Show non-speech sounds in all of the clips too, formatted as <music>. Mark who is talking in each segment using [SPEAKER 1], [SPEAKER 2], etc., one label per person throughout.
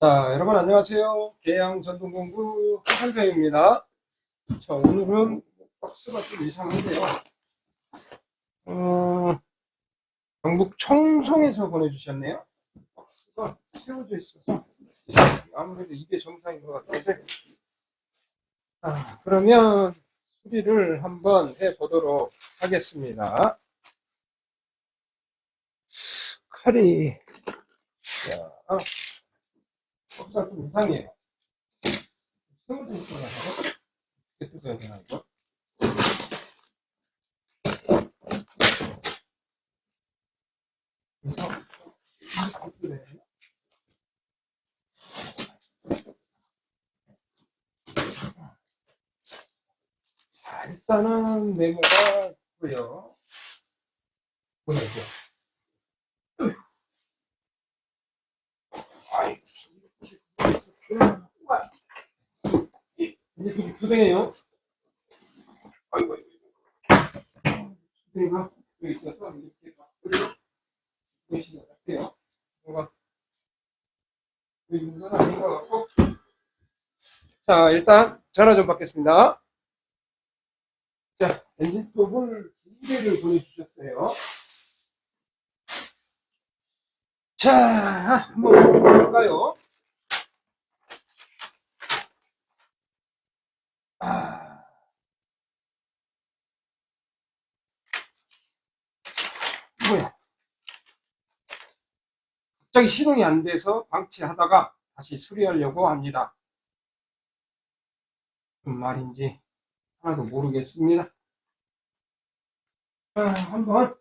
[SPEAKER 1] 자, 여러분 안녕하세요. 계양 전동공구 한배입니다. 자, 오늘은 박스가 좀 이상한데요. 어, 경북 청송에서 보내주셨네요. 박스가 세워져 있어서 아무래도 이게 정상인 것 같은데. 자, 그러면 수리를 한번 해보도록 하겠습니다. 칼이, 자, 박스가 좀 뜯어야 되나 이거? 그래서 이렇게 뜯어야 되나? 자, 일단은 메모가 있고요. 보내죠. 아이, 고생해요. 아이고, 아이고. 고생가 여기 있어서 이렇게 어때요? 뭔가 여기 건 아닌 것 같고. 자, 일단 전화 좀 받겠습니다. 자, 엔진톱을 두 개를 보내주셨어요. 자, 한번 볼까요? 아. 뭐야? 갑자기 시동이 안 돼서 방치하다가 다시 수리하려고 합니다. 무슨 말인지 하나도 모르겠습니다. 아, 한번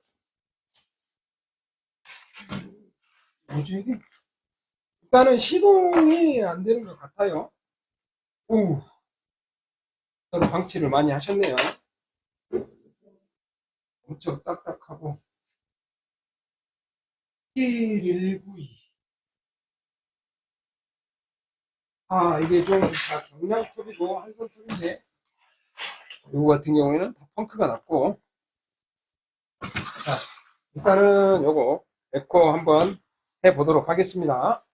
[SPEAKER 1] 뭐지 이게? 일단은 시동이 안 되는 것 같아요. 오. 저는 방치를 많이 하셨네요. 엄청 딱딱하고. 1192 아 이게 좀 다 경량톱이고 한손톱인데 이거 같은 경우에는 다 펑크가 났고. 자 일단은 요거 에코 한번 해보도록 하겠습니다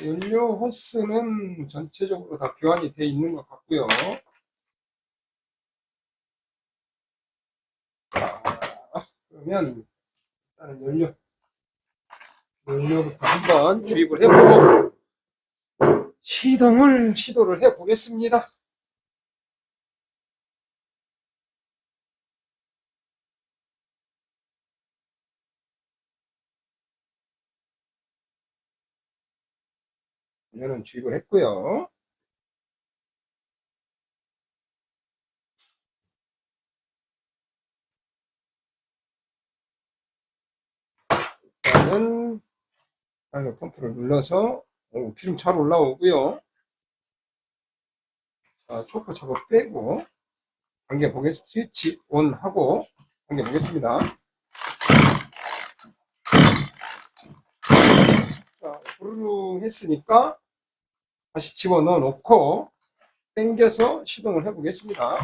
[SPEAKER 1] 연료 호스는 전체적으로 다 교환이 되어 있는 것 같고요. 자, 그러면 일단은 연료 연료부터 한번 주입을 해보고 시동을 시도를 해 보겠습니다. 연료는 주입을 했고요. 일단은 펌프를 눌러서 오, 기름 잘 올라오고요. 자, 초코 작업 빼고 당겨 보겠습니다. 스위치 온 하고 당겨 보겠습니다. 자, 부르릉 했으니까 다시 집어넣어 놓고 당겨서 시동을 해 보겠습니다.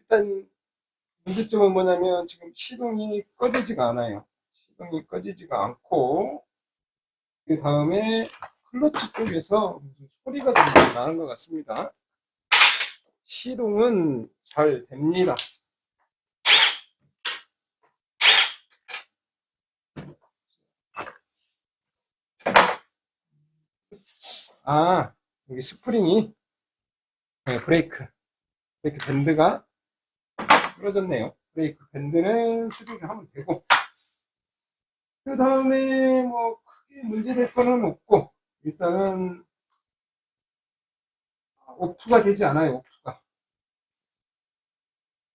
[SPEAKER 1] 일단 문제점은 뭐냐면 지금 시동이 꺼지지가 않아요. 시동이 꺼지지가 않고 그 다음에 클러치 쪽에서 무슨 소리가 좀 나는 것 같습니다. 시동은 잘 됩니다. 아, 여기 스프링이 네, 브레이크 브레이크 밴드가 부러졌네요. 브레이크 밴드는 수리를 하면 되고 그 다음에 뭐 크게 문제될 거는 없고 일단은 오프가 되지 않아요. 오프가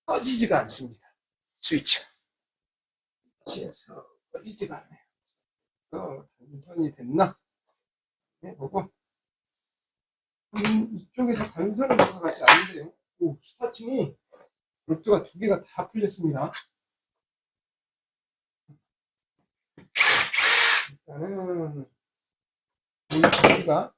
[SPEAKER 1] 꺼지지가 않습니다. 스위치 스위치에서 꺼지지가 않아요. 그래서 단선이 됐나 해보고 음, 이쪽에서 단선을 것 같지 않은데요. 오 스타팅이 볼트가 두 개가 다 풀렸습니다. 일단은 두 개가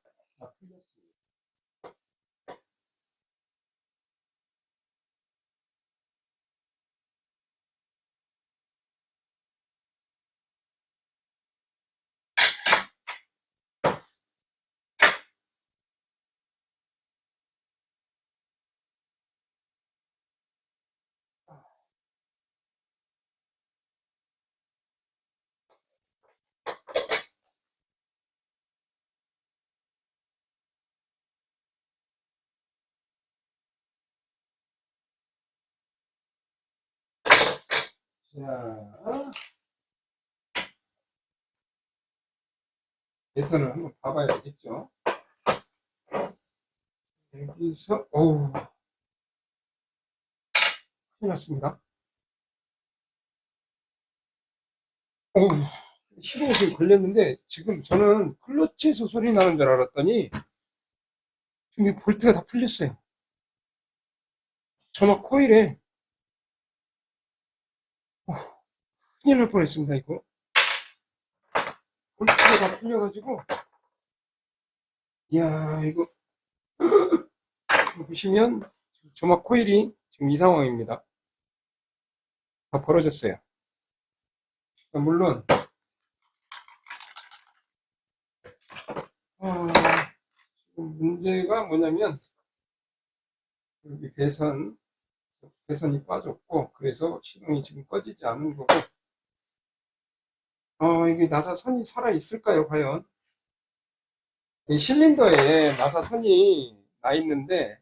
[SPEAKER 1] 자, 예선을 한번 봐봐야 되겠죠. 여기서, 어우, 큰일 났습니다. 어우, 시동이 지금 걸렸는데, 지금 저는 클러치에서 소리 나는 줄 알았더니, 지금 이 볼트가 다 풀렸어요. 전화 코일에, 큰일 날 뻔했습니다, 이거. 볼트가 다 풀려가지고, 이야, 이거, 보시면, 점막 코일이 지금 이 상황입니다. 다 벌어졌어요. 물론, 아, 문제가 뭐냐면, 여기 배선, 배선이 빠졌고, 그래서 시동이 지금 꺼지지 않는 거고, 어, 이게 나사선이 살아 있을까요, 과연? 이 실린더에 나사선이 나 있는데,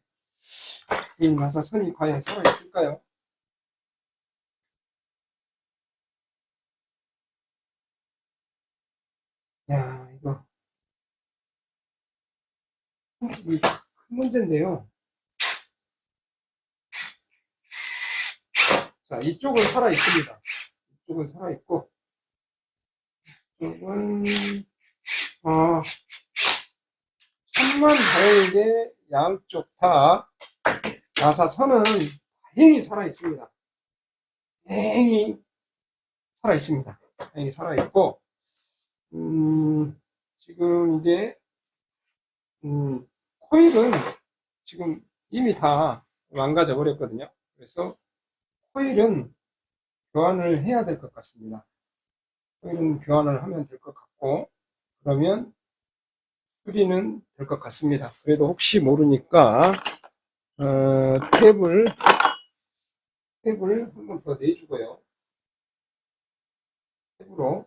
[SPEAKER 1] 이 나사선이 과연 살아 있을까요? 야, 이거, 이 큰 문제인데요. 자, 이쪽은 살아있습니다. 이쪽은 살아있고, 이쪽은, 아, 천만 다행이게 양쪽 다 나사선은 다행히 살아있습니다. 다행히 살아있습니다. 다행히 살아있고, 음, 지금 이제, 음, 코일은 지금 이미 다 망가져 버렸거든요. 그래서 코일은 교환을 해야 될 것 같습니다. 코일은 교환을 하면 될 것 같고, 그러면 수리는 될 것 같습니다. 그래도 혹시 모르니까, 어, 탭을, 탭을 한 번 더 내주고요. 탭으로.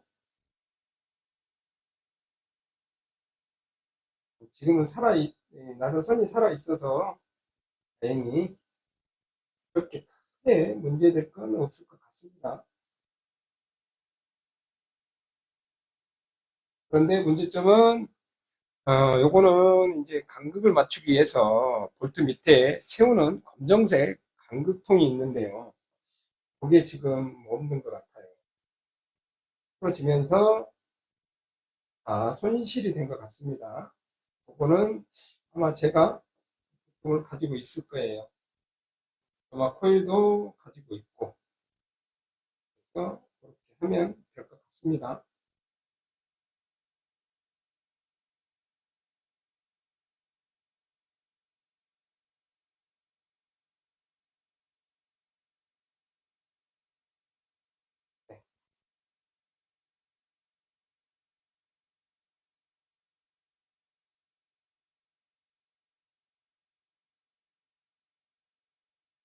[SPEAKER 1] 지금은 살아, 있- 예, 나사선이 살아 있어서 다행히 그렇게 크게 문제될 건 없을 것 같습니다. 그런데 문제점은 어, 요거는 이제 간극을 맞추기 위해서 볼트 밑에 채우는 검정색 간극통이 있는데요. 그게 지금 없는 것 같아요. 풀어지면서 아, 손실이 된 것 같습니다. 그거는 아마 제가 그걸 가지고 있을 거예요. 아마 코일도 가지고 있고 그래서 그렇게 하면 될 것 같습니다.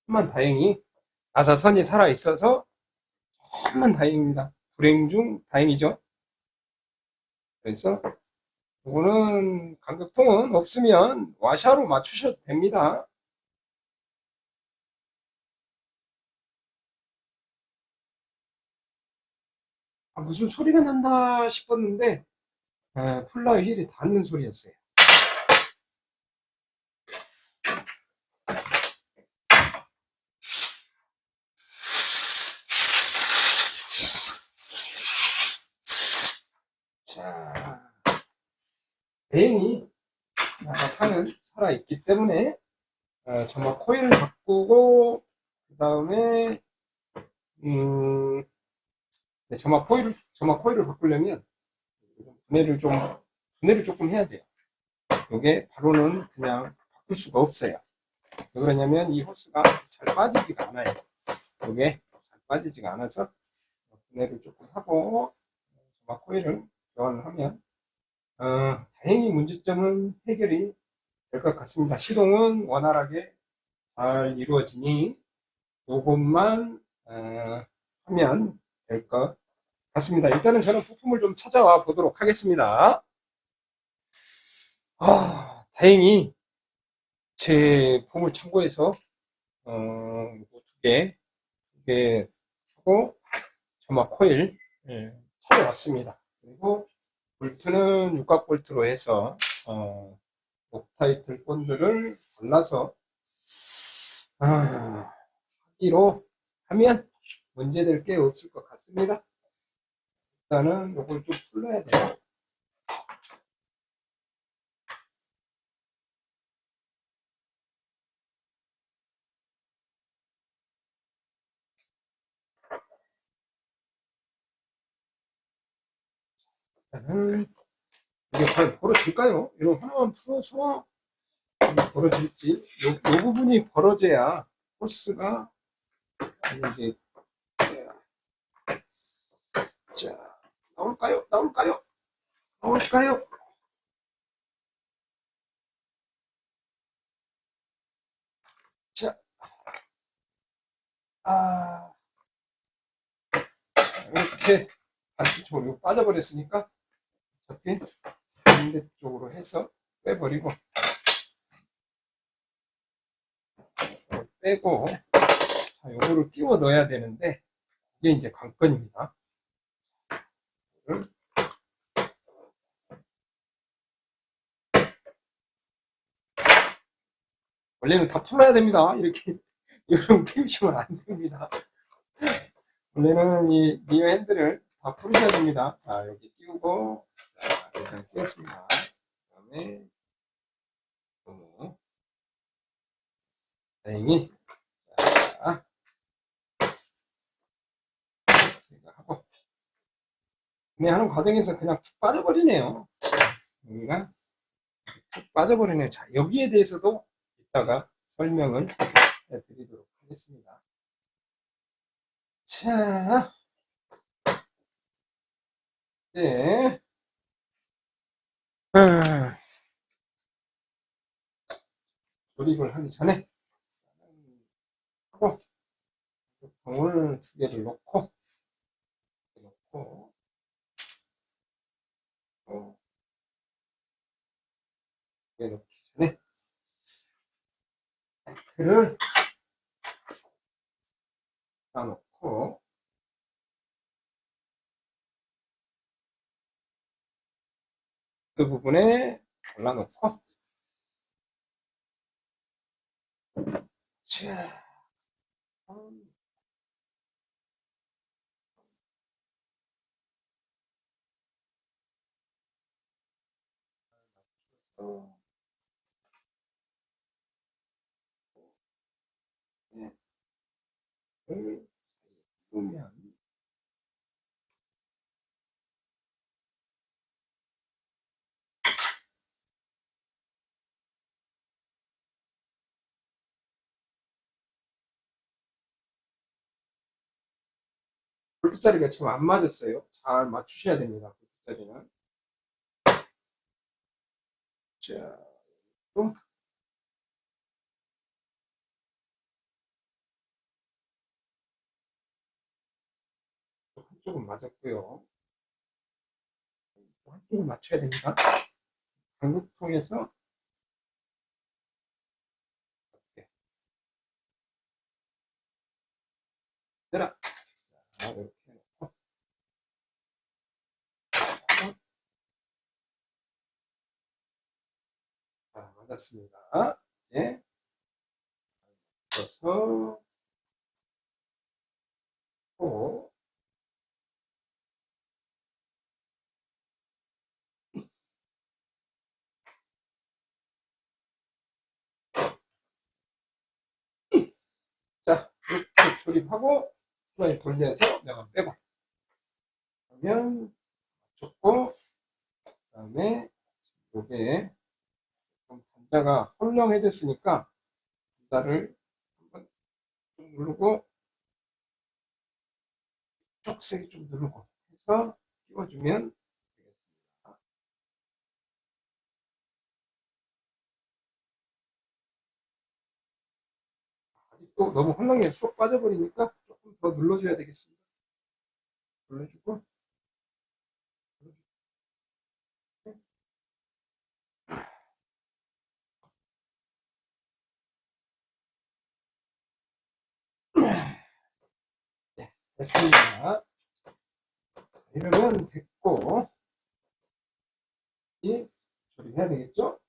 [SPEAKER 1] 천만 다행히 나사선이 살아 있어서 천만 다행입니다. 불행 중 다행이죠. 그래서 이거는 간격통은 없으면 와샤로 맞추셔도 됩니다. 아, 무슨 소리가 난다 싶었는데 아, 플라이 휠이 닿는 소리였어요. 자, 다행히 나사선은 살아있기 때문에 어, 정말 코일을 바꾸고 그 다음에, 음, 네, 점화 코일을, 점화 코일을 바꾸려면, 분해를 좀, 분해를 조금 해야 돼요. 이게 바로는 그냥 바꿀 수가 없어요. 왜 그러냐면 이 호스가 잘 빠지지가 않아요. 이게 잘 빠지지가 않아서 분해를 조금 하고 점화 코일을 교환을 하면 어, 다행히 문제점은 해결이 될 것 같습니다. 시동은 원활하게 잘 이루어지니 요것만 어, 하면 될 것 같습니다. 일단은 저는 부품을 좀 찾아와 보도록 하겠습니다. 아, 다행히 제 보물 창고에서 어, 두 개, 두개 하고 점화 코일 예, 찾아왔습니다. 그리고 볼트는 육각 볼트로 해서 어, 옥타이틀 본드를 골라서 아, 하기로 하면 문제될 게 없을 것 같습니다. 일단은 이걸 좀 풀러야 돼요. 일단은 이게 과연 벌어질까요? 이거 하나만 풀어서 이게 벌어질지 요, 요 부분이 벌어져야 아니 이제 자 나올까요? 나올까요? 나올까요? 자, 아, 자, 이렇게 반대쪽으로 빠져버렸으니까 어차피 반대쪽으로 해서 빼버리고 빼고 자, 요거를 끼워 넣어야 되는데 이게 이제 관건입니다. 원래는 다 풀어야 됩니다. 이렇게 <laughs> 이런 끼우시면 안 됩니다. 원래는 이 리어 핸들을 다 풀으셔야 됩니다. 자, 여기 끼우고, 자, 일단 끼웠습니다. 그 다음에, 너무, 다행히, 자, 제가 하고, 분해하는 과정에서 그냥 툭 빠져버리네요. 여기가 툭 빠져버리네요. 자, 여기에 대해서도 이따가 설명을 해드리도록 하겠습니다. 자, 네. 아, 조립을 하기 전에 하고 봉을 두 개를 놓고 놓고 어, 두개 놓기 전에 탱크를 놔놓고 그 부분에 골라놓고 자. 음, 어, 네. 을 볼트자리가 지금 안 맞았어요. 잘 맞추셔야 됩니다. 볼트자리는. 자, 또 한쪽은 맞았고요. 한쪽은 맞춰야 됩니다. 들어. 자, 이렇게 놓고 자, 맞았습니다. 이제 넣어서 또 자, 조립하고 후라이 돌려서 명암 빼고 그러면 좋고 그 다음에 요게 좀 단자가 헐렁해졌으니까 단자를 한번 쭉 누르고 쪽색이 좀 누르고 해서 끼워주면 되겠습니다. 아직도 너무 헐렁해 쏙 빠져버리니까 조금 더 눌러줘야 되겠습니다. 눌러주고 네, 됐습니다. 이러면 됐고 이제 조립해야 되겠죠?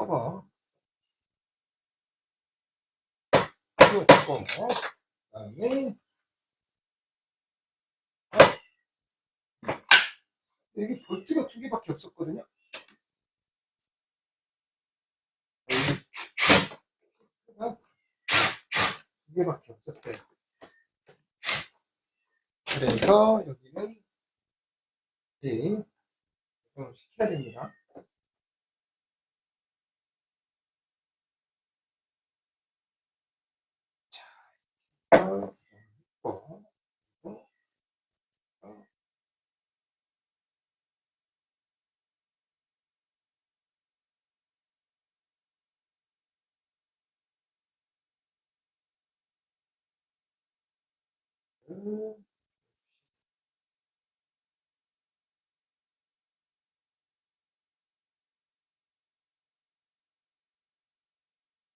[SPEAKER 1] 커버 띄워주고 그다음에 여기 볼트가 두 개밖에 없었거든요. 두 개밖에 없었어요. 그래서 여기는 이제 좀 시켜야 됩니다. 어, 어, 어, 어. 음.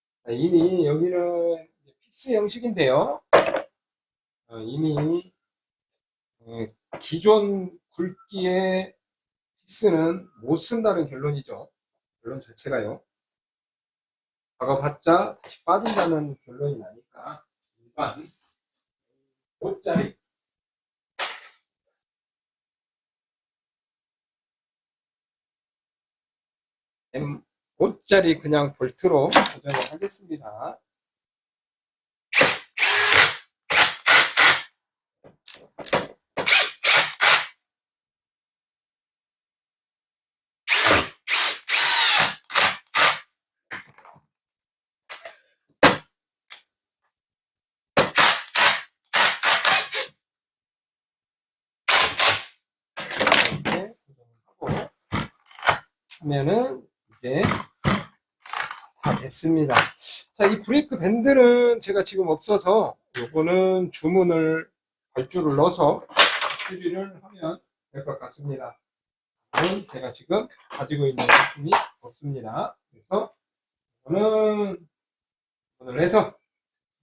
[SPEAKER 1] 자, 이미 여기는 피스 형식인데요. 어, 이미 어, 기존 굵기의 피스는 못 쓴다는 결론이죠. 결론 자체가요. 박아봤자 다시 빠진다는 결론이 나니까 일반 5짜리 M5짜리 그냥 볼트로 고정을 하겠습니다. 하면은 이제 다 됐습니다. 자, 이 브레이크 밴드는 제가 지금 없어서 요거는 주문을 발주를 넣어서 수리를 하면 될 것 같습니다. 이건 제가 지금 가지고 있는 제품이 없습니다. 그래서 저는 오늘 해서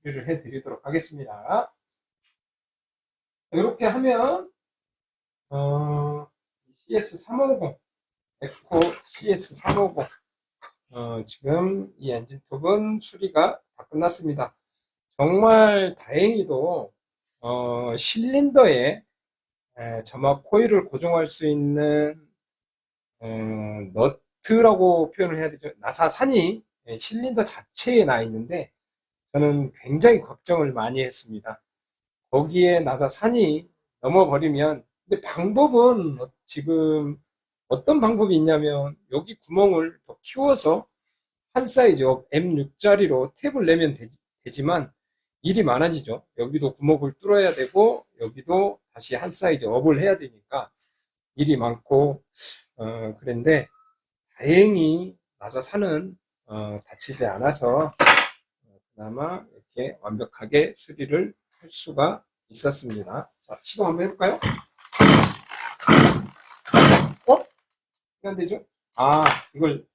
[SPEAKER 1] 수리를 해 드리도록 하겠습니다. 이렇게 하면 어, CS350 에코 CS350 어, 지금 이 엔진톱은 수리가 다 끝났습니다. 정말 다행히도 어, 실린더에 에, 점막 코일을 고정할 수 있는 어, 너트라고 표현을 해야 되죠. 나사산이 에, 실린더 자체에 나 있는데 저는 굉장히 걱정을 많이 했습니다. 거기에 나사산이 넘어버리면 근데 방법은 어- 지금 어떤 방법이 있냐면 여기 구멍을 더 키워서 한 사이즈 M6짜리로 탭을 내면 되지, 만 일이 많아지죠. 여기도 구멍을 뚫어야 되고 여기도 다시 한 사이즈 업을 해야 되니까 일이 많고 어, 그런데 다행히 나사산은 어, 다치지 않아서 어, 그나마 이렇게 완벽하게 수리를 할 수가 있었습니다. 자, 시동 한번 해볼까요? 어? 이게 안 되죠? 아, 이걸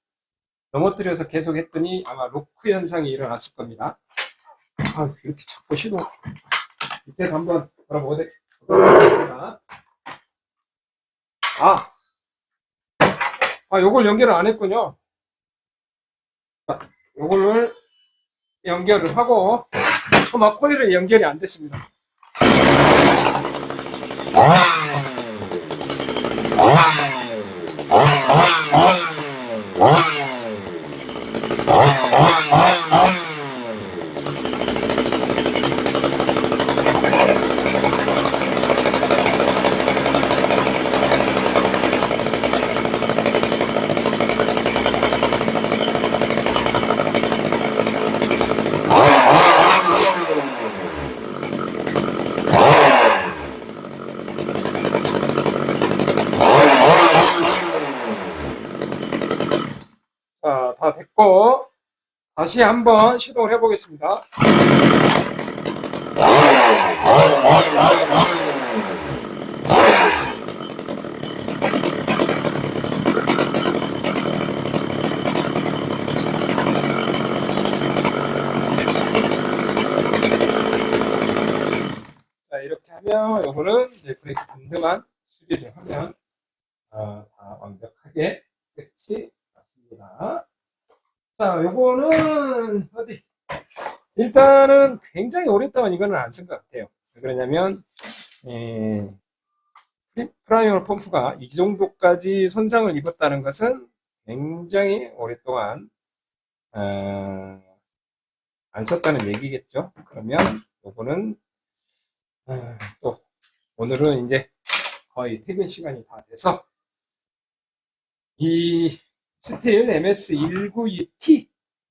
[SPEAKER 1] 넘어뜨려서 계속 했더니 아마 로크 현상이 일어났을 겁니다. 아, 이렇게 자꾸 시동. 밑에서 한번 걸어보겠습니다. 아, 아, 요걸 연결을 안 했군요. 자, 요거를 연결을 하고, 초막 코일은 연결이 안 됐습니다. 자, 다 됐고, 다시 한번 시도를 해보겠습니다. 자, 이렇게 하면 요거는 이제 브레이크 밴드만 수리를 하면 어, 다 완벽하게 끝이 났습니다. 자, 요거는 어디 일단은 굉장히 오랫동안 이거는 안 쓴 것 같아요. 왜 그러냐면 에, 프리- 프라이머럴 펌프가 이 정도까지 손상을 입었다는 것은 굉장히 오랫동안 어, 안 썼다는 얘기겠죠. 그러면 요거는 어, 또 오늘은 이제 거의 퇴근 시간이 다 돼서 이 스틸 MS192T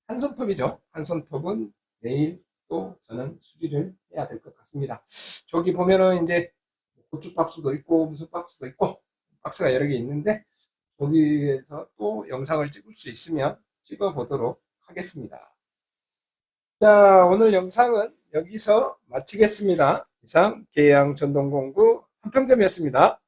[SPEAKER 1] 한 손톱이죠. 한 손톱은 내일 또 저는 수리를 해야 될 것 같습니다. 저기 보면은 이제 고추 박스도 있고 무슨 박스도 있고 박스가 여러 개 있는데 거기에서 또 영상을 찍을 수 있으면 찍어 보도록 하겠습니다. 자, 오늘 영상은 여기서 마치겠습니다. 이상 계양 전동공구 한평점이었습니다.